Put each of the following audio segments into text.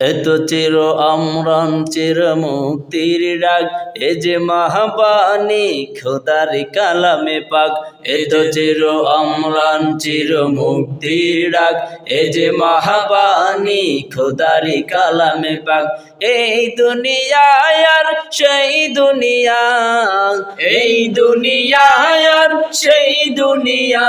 এত চির অমরণ চির মুক্তির ডাক। এ যে মহাবাণী, খোদার কালামে পাক। এত চির অমরণ চির মুক্তির ডাক। এ যে মহাবাণী, খোদার কালামে পাক। এই দুনিয়ায় আর সেই দুনিয়া, এই দুনিয়ায় আর সেই দুনিয়া।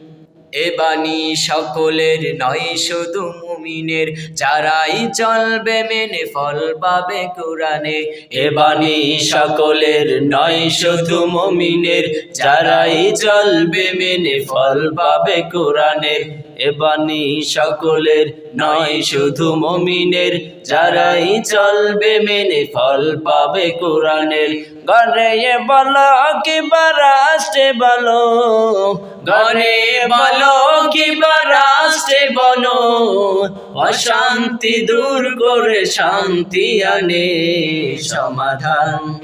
এ বাণী সকলের নয়, শুধু মুমিনের। যারাই চলবে মেনে ফল পাবে কোরআনে। এ বাণী সকলের নয়, শুধু মুমিনের। যারাই চলবে মেনে ফল পাবে কোরআনের এ বাণী সকলের নয়, শুধু মুমিনের। যারাই চলবে মেনে ফল পাবে কোরআনের গরে বলো কি রাষ্ট্রে বলো গরে বলো কি রাষ্ট্রে বলো? অশান্তি দূর করে শান্তি আনে সমাধান।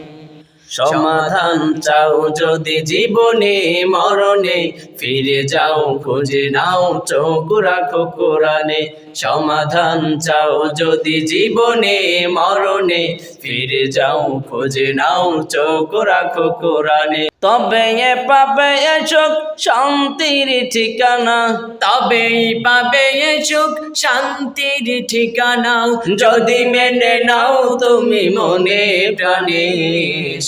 সমাধান চাও যদি জীবনে, মরণে, ফিরে যাও, খুঁজে নাও, চোখ রাখো কোরআনে। সমাধান চাও যদি জীবনে, মরণে, ফিরে যাও, খুঁজে নাও, চোখ রাখো কোরআনে। তবে এ পাবে এ চোখ শান্তির ঠিকানা। তবে পাবে এ চোখ শান্তির ঠিকানা। যদি মেনে নাও তুমি মনে প্রাণে